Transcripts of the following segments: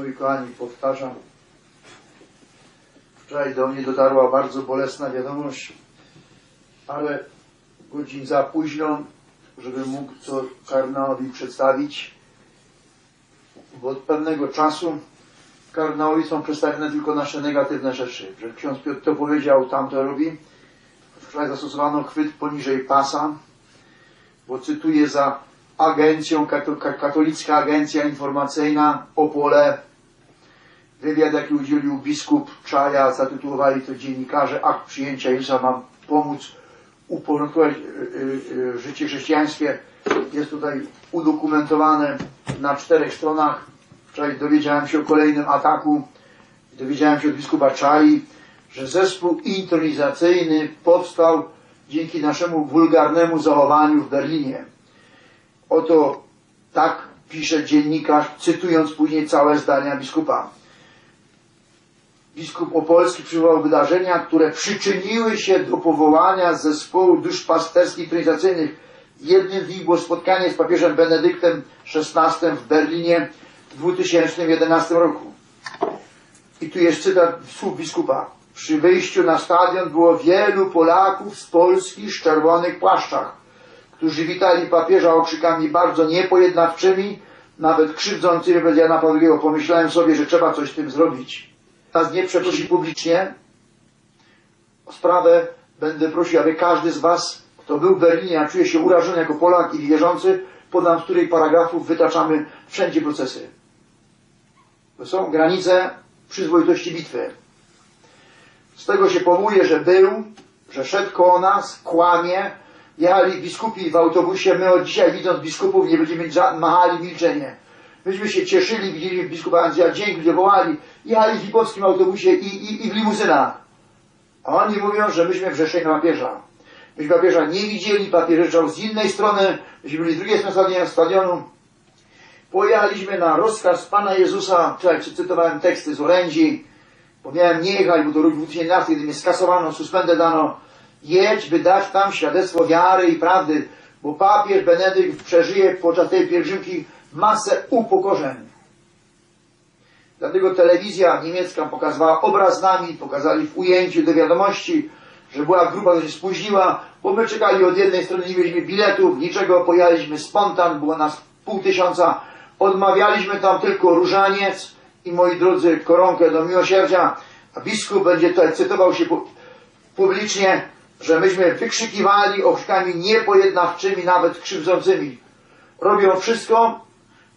Moi kochani, powtarzam. Wczoraj do mnie dotarła bardzo bolesna wiadomość, ale godzin za późno, żebym mógł to kardynałowi przedstawić, bo od pewnego czasu kardynałowi są przedstawione tylko nasze negatywne rzeczy. Że ksiądz Piotr to powiedział, tamto robi. Wczoraj zastosowano chwyt poniżej pasa, bo cytuję za agencją, kato, ka- katolicka agencja informacyjna Opole, wywiad jaki udzielił biskup Czaja, zatytułowali to dziennikarze, akt przyjęcia Jezusa mam pomóc uporządkować y, y, y, życie chrześcijańskie. Jest tutaj udokumentowane na czterech stronach. Wczoraj dowiedziałem się o kolejnym ataku. Dowiedziałem się od biskupa Czai, że zespół intronizacyjny powstał dzięki naszemu wulgarnemu zachowaniu w Berlinie. Oto tak pisze dziennikarz, cytując później całe zdania biskupa. Biskup Opolski przywołał wydarzenia, które przyczyniły się do powołania zespołu duszpasterskich tronizacyjnych. Jednym z nich było spotkanie z papieżem Benedyktem XVI w Berlinie w 2011 roku. I tu jest cytat słów biskupa. Przy wyjściu na stadion było wielu Polaków z Polski w czerwonych płaszczach, którzy witali papieża okrzykami bardzo niepojednawczymi, nawet krzywdzącymi Jana Pawła II. Pomyślałem sobie, że trzeba coś z tym zrobić. Teraz nie przeprosi publicznie. O sprawę będę prosił, aby każdy z Was, kto był w Berlinie, a czuje się urażony jako Polak i wierzący, podam z której paragrafów wytaczamy wszędzie procesy. To są granice przyzwoitości bitwy. Z tego się powołuje, że był, że szedł koło nas, kłamie, jechali biskupi w autobusie, my od dzisiaj widząc biskupów nie będziemy machali milczenie. Myśmy się cieszyli, widzieli biskupa Andrzeja Dzięk, gdzie wołali, jechali w lipowskim autobusie i, i, i w limuzynach. A oni mówią, że myśmy wrzeszczeni na papieża. Myśmy papieża nie widzieli, papież rzeczał z innej strony, myśmy byli z drugiej strony stadionu-. Pojechaliśmy na rozkaz Pana Jezusa, wczoraj cytowałem teksty z orędzi, bo miałem nie jechać, bo to rok 2011, kiedy mnie skasowano, suspendę dano. Jedź, by dać tam świadectwo wiary i prawdy, bo papież Benedykt przeżyje podczas tej pielgrzymki masę upokorzeń. Dlatego telewizja niemiecka pokazywała obraz z nami, pokazali w ujęciu do wiadomości, że była grupa, która się spóźniła, bo my czekali od jednej strony, nie mieliśmy biletów, niczego, pojechaliśmy spontan, było nas pół tysiąca, odmawialiśmy tam tylko różaniec i moi drodzy, koronkę do miłosierdzia, a biskup będzie tutaj cytował się pu- publicznie, że myśmy wykrzykiwali okrzykami niepojednawczymi, nawet krzywdzącymi. Robią wszystko,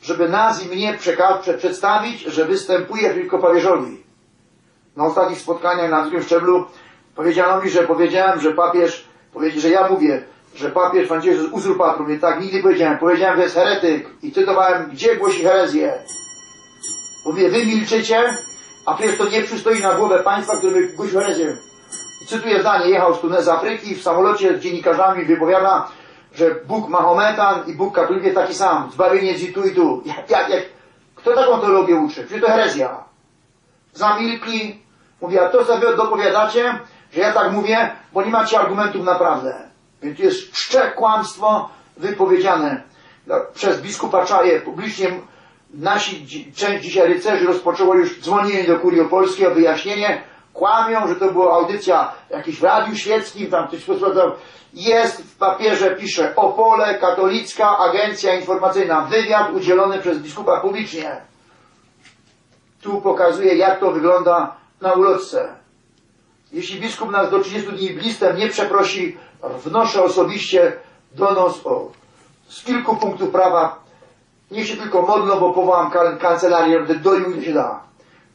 żeby nas i mnie przedstawić, że występuje tylko papieżowi. Na ostatnich spotkaniach na drugim szczeblu powiedziano mi, że powiedziałem, że papież, powiedział, że ja mówię, że papież Franciszek jest uzurpator. Mówię, tak, nigdy nie powiedziałem. Powiedziałem, że jest heretyk. I cytowałem, gdzie głosi herezję. Mówię, wy milczycie, a przecież to nie przystoi na głowę państwa, który głosi herezję. I cytuję zdanie, jechał z Tunezy z Afryki, w samolocie z dziennikarzami wypowiada, że Bóg Mahometan i Bóg katolik jest taki sam. Zbawienie i tu i tu. Jak, jak, jak, kto taką teologię uczy? Przecież to herezja. Zamilkli. Mówię, a to sobie dopowiadacie, że ja tak mówię, bo nie macie argumentów na prawdę. Więc jest czcze kłamstwo wypowiedziane no, przez biskupa Czaję publicznie. Nasi, część dzisiaj rycerzy rozpoczęło już dzwonienie do Kurii Opolskiej o wyjaśnienie. Kłamią, że to była audycja w Radiu Świeckim, tam ktoś posłuchał. Jest w papierze, pisze Opole, katolicka agencja informacyjna, wywiad udzielony przez biskupa publicznie. Tu pokazuje, jak to wygląda na ulotce. Jeśli biskup nas do 30 dni listem nie przeprosi, wnoszę osobiście donos o, z kilku punktów prawa. Niech się tylko modlą, bo powołam kan- kancelarię, będę doił ile się da.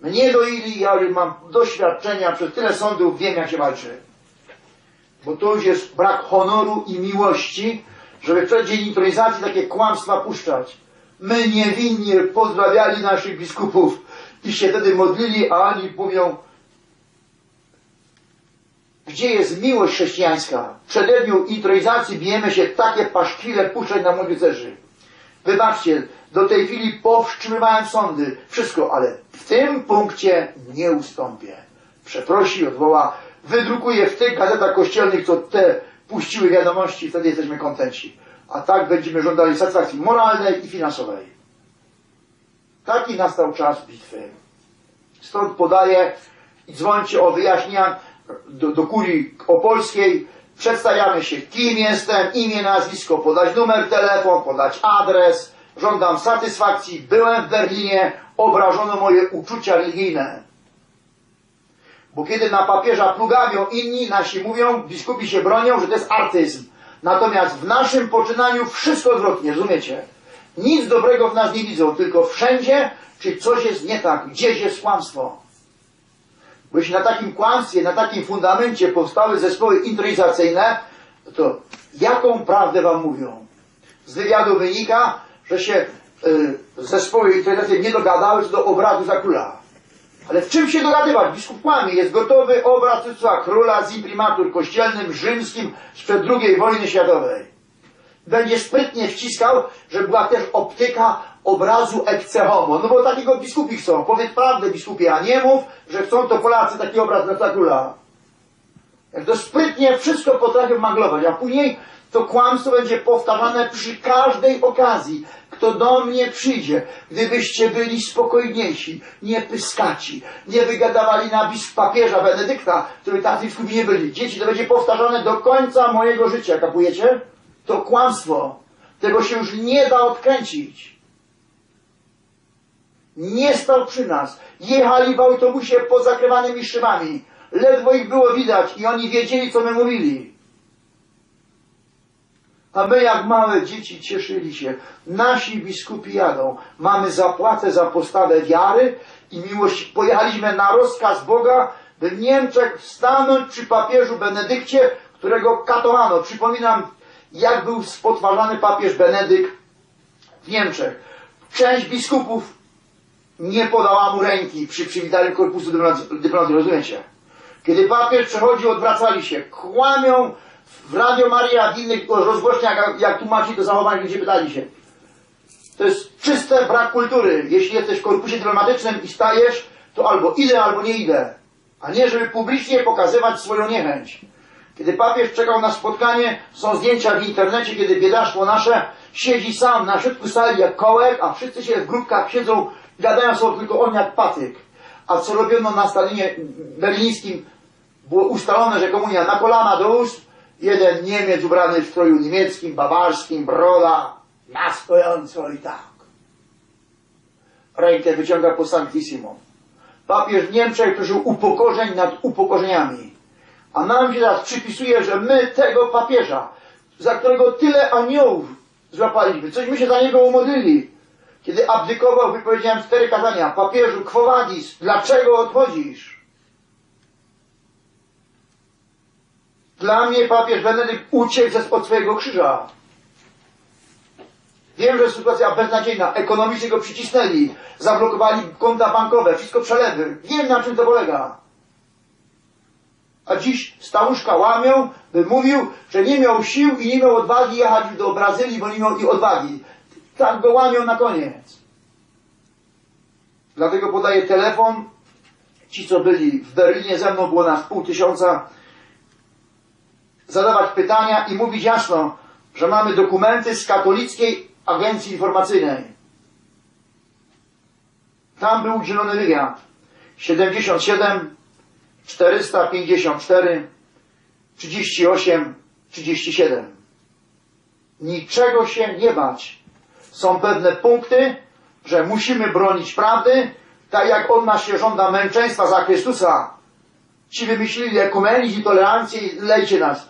Mnie doili, ja już mam doświadczenia, przez tyle sądów wiem, jak się walczy. Bo to już jest brak honoru i miłości, żeby przed dzień intronizacji takie kłamstwa puszczać. My niewinnie pozdrawiali naszych biskupów i się wtedy modlili, a oni mówią, gdzie jest miłość chrześcijańska? W przededniu intronizacji bijemy się takie paszkwile puszczać na młodzieży. Wybaczcie, do tej chwili powstrzymywałem sądy, wszystko, ale w tym punkcie nie ustąpię. Przeprosi, odwoła, wydrukuje w tych gazetach kościelnych, co te puściły wiadomości, wtedy jesteśmy kontenci. A tak będziemy żądali satysfakcji moralnej i finansowej. Taki nastał czas bitwy. Stąd podaję i dzwońcie o wyjaśnienia do, do kurii opolskiej. Przedstawiamy się, kim jestem, imię, nazwisko, podać numer telefon, podać adres. Żądam satysfakcji. Byłem w Berlinie, obrażono moje uczucia religijne. Bo kiedy na papieża plugawią inni, nasi mówią, biskupi się bronią, że to jest artyzm. Natomiast w naszym poczynaniu wszystko odwrotnie, rozumiecie? Nic dobrego w nas nie widzą, tylko wszędzie, czy coś jest nie tak, gdzieś jest kłamstwo. Bo jeśli na takim kłamstwie, na takim fundamencie powstały zespoły intronizacyjne, to jaką prawdę wam mówią? Z wywiadu wynika, że się y, zespoły intronizacyjne nie dogadały co do obrazu za króla. Ale w czym się dogadywać? Biskup kłamie. Jest gotowy obraz Cysła króla z imprimatur kościelnym rzymskim sprzed II wojny światowej. Będzie sprytnie wciskał, że była też optyka obrazu ecce homo. No bo takiego biskupi chcą. Powiedz prawdę biskupie, a nie mów, że chcą to Polacy taki obraz na króla. Jak to sprytnie wszystko potrafią maglować, a później to kłamstwo będzie powtarzane przy każdej okazji. Kto do mnie przyjdzie, gdybyście byli spokojniejsi, nie pyskaci, nie wygadawali na bis papieża Benedykta, by tacy biskupi nie byli. Dzieci, to będzie powtarzane do końca mojego życia, kapujecie? To kłamstwo. Tego się już nie da odkręcić. Nie stał przy nas. Jechali w autobusie pod zakrywanymi szybami. Ledwo ich było widać i oni wiedzieli, co my mówili. A my jak małe dzieci cieszyli się. Nasi biskupi jadą. Mamy zapłatę za postawę wiary i miłość. Pojechaliśmy na rozkaz Boga, by w Niemczech stanąć przy papieżu Benedykcie, którego katowano. Przypominam, jak był spotwarzany papież Benedykt w Niemczech. Część biskupów nie podała mu ręki przy przywitaniu korpusu dyplomacji, rozumiecie? Kiedy papież przechodził, odwracali się, kłamią w Radio Maria, w innych rozgłośniach, jak, jak tłumaczyli to zachowanie, gdzie pytali się. To jest czyste brak kultury. Jeśli jesteś w korpusie dyplomatycznym i stajesz, to albo idę, albo nie idę. A nie, żeby publicznie pokazywać swoją niechęć. Kiedy papież czekał na spotkanie, są zdjęcia w internecie, kiedy biedaszło nasze siedzi sam na środku sali jak kołek, a wszyscy się w grupkach siedzą, gadają sobie tylko on jak patyk. A co robiono na stalinie berlińskim, było ustalone, że komunia na kolana do ust, jeden Niemiec ubrany w stroju niemieckim, bawarskim, broda, na stojąco i tak. Rękę wyciąga po Sanctissimo. Papież w Niemczech przeżył upokorzeń nad upokorzeniami. A nam się teraz przypisuje, że my tego papieża, za którego tyle aniołów złapaliśmy, cośmy się za niego umodlili. Kiedy abdykował, wypowiedziałem cztery kazania. Papieżu, quo vadis, dlaczego odchodzisz? Dla mnie papież Benedykt uciekł ze spod swojego krzyża. Wiem, że sytuacja beznadziejna. Ekonomicznie go przycisnęli. Zablokowali konta bankowe. Wszystko przelewy. Wiem, na czym to polega. A dziś staruszka łamią, by mówił, że nie miał sił i nie miał odwagi jechać do Brazylii, bo nie miał i odwagi. Tak go łamią na koniec. Dlatego podaję telefon. Ci, co byli w Berlinie ze mną, było nas pół tysiąca. Zadawać pytania i mówić jasno, że mamy dokumenty z katolickiej agencji informacyjnej. Tam był udzielony wywiad. 77 454 38 37. Niczego się nie bać. Są pewne punkty, że musimy bronić prawdy, tak jak on nas się żąda męczeństwa za Chrystusa. Ci wymyślili ekumenizm i tolerancję i lejcie nas.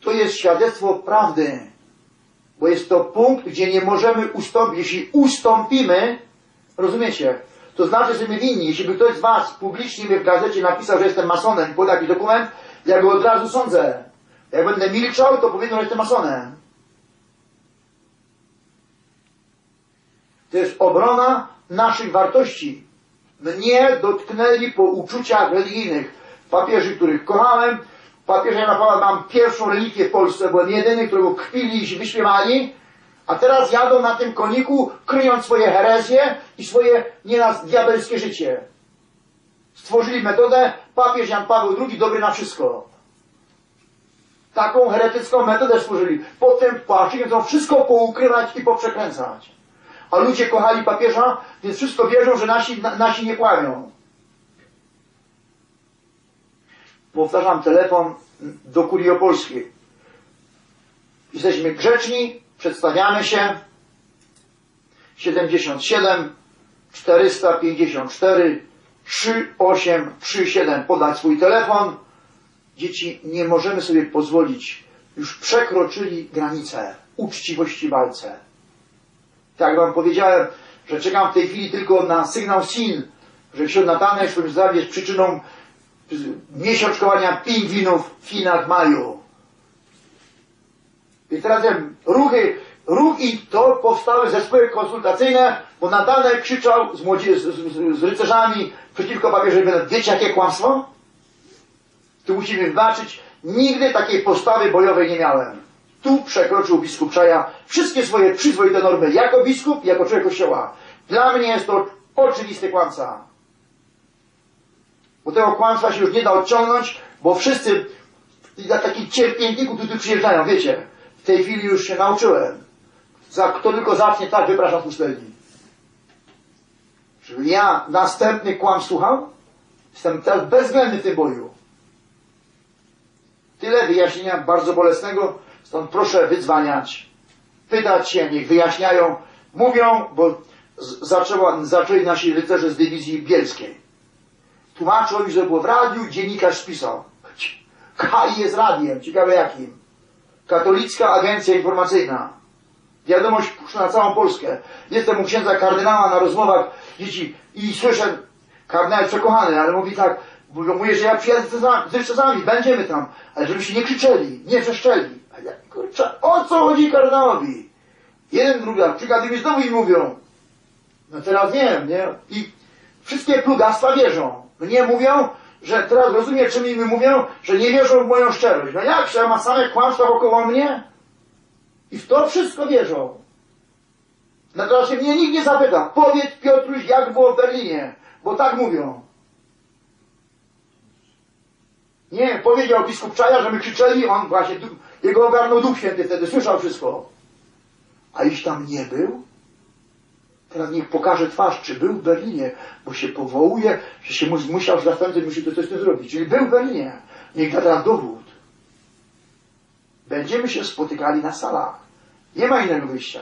To jest świadectwo prawdy. Bo jest to punkt, gdzie nie możemy ustąpić. Jeśli ustąpimy, rozumiecie, to znaczy, że jesteśmy winni. Jeśli by ktoś z Was publicznie mi w gazecie napisał, że jestem masonem podał jakiś dokument, ja go od razu sądzę. Jak będę milczał, to powiedzą, że jestem masonem. To jest obrona naszych wartości. Mnie dotknęli po uczuciach religijnych. Papieży, których kochałem, papieża Jana Pawła mam pierwszą relikwię w Polsce, byłem jedyny, którego kpili i wyśmiewali, a teraz jadą na tym koniku, kryjąc swoje herezje i swoje nieraz diabelskie życie. Stworzyli metodę, papież Jan Paweł II dobry na wszystko. Taką heretycką metodę stworzyli. Potem płaszczykiem chcą wszystko poukrywać i poprzekręcać. a ludzie kochali papieża, więc wszystko wierzą, że nasi, na, nasi nie kłamią. Powtarzam telefon do Kurii Opolskiej. Jesteśmy grzeczni, przedstawiamy się. 77 454 3837 podać swój telefon. Dzieci, nie możemy sobie pozwolić, już przekroczyli granicę uczciwości walce. Tak wam powiedziałem, że czekam w tej chwili tylko na sygnał SIN, że ksiądz Natanek zdrowiu jest przyczyną miesiączkowania pingwinów w Chinach w maju. I teraz wiem, ruchy, ruch i to powstały zespoły konsultacyjne, bo Natanek krzyczał z, młodzie- z, z, z rycerzami przeciwko papieżowi. Wiecie jakie kłamstwo? Tu musimy wybaczyć. Nigdy takiej postawy bojowej nie miałem. Tu przekroczył biskup Czaja wszystkie swoje przyzwoite normy jako biskup, jako człowiek kościoła. Dla mnie jest to oczywisty kłamca. Bo tego kłamstwa się już nie da odciągnąć, bo wszyscy dla takich cierpiętników tu przyjeżdżają, wiecie. W tej chwili już się nauczyłem. Za, kto tylko zacznie tak, wypraszam z pustelni. Żeby ja następny kłam słuchał, jestem teraz bezwzględny w tym boju. Tyle wyjaśnienia bardzo bolesnego, stąd proszę wydzwaniać, pytać się, niech wyjaśniają, mówią, bo zaczęła, zaczęli nasi rycerze z dywizji bielskiej. Tłumaczą mi, że było w radiu, dziennikarz spisał. Kaj jest radiem, ciekawe jakim. Katolicka Agencja Informacyjna. Wiadomość puszcza na całą Polskę. Jestem u księdza kardynała na rozmowach dzieci i słyszę, kardynał przekochany, ale mówi tak, mówię, że ja przyjadę z rycerzami, będziemy tam, ale żebyście nie krzyczeli, nie wrzeszczeli. A ja, kurczę, o co chodzi kardynałowi? Jeden, drugi, a przygadują mi znowu i mówią, no teraz wiem, nie? I wszystkie plugastwa wierzą. No nie mówią, że teraz rozumiem, czym mi mówią, że nie wierzą w moją szczerość. No jak, że mam same kłamstwa wokoło mnie? I w to wszystko wierzą. Natomiast się mnie nikt nie zapyta, powiedz Piotruś, jak było w Berlinie, bo tak mówią. Nie, powiedział biskup Czaja, że my krzyczeli, on właśnie, jego ogarnął Duch Święty wtedy, słyszał wszystko. A iż tam nie był? Teraz niech pokaże twarz, czy był w Berlinie, bo się powołuje, że się mu- musiał, że następny musi to coś z tym zrobić. Czyli był w Berlinie. Niech da teraz dowód. Będziemy się spotykali na salach. Nie ma innego wyjścia.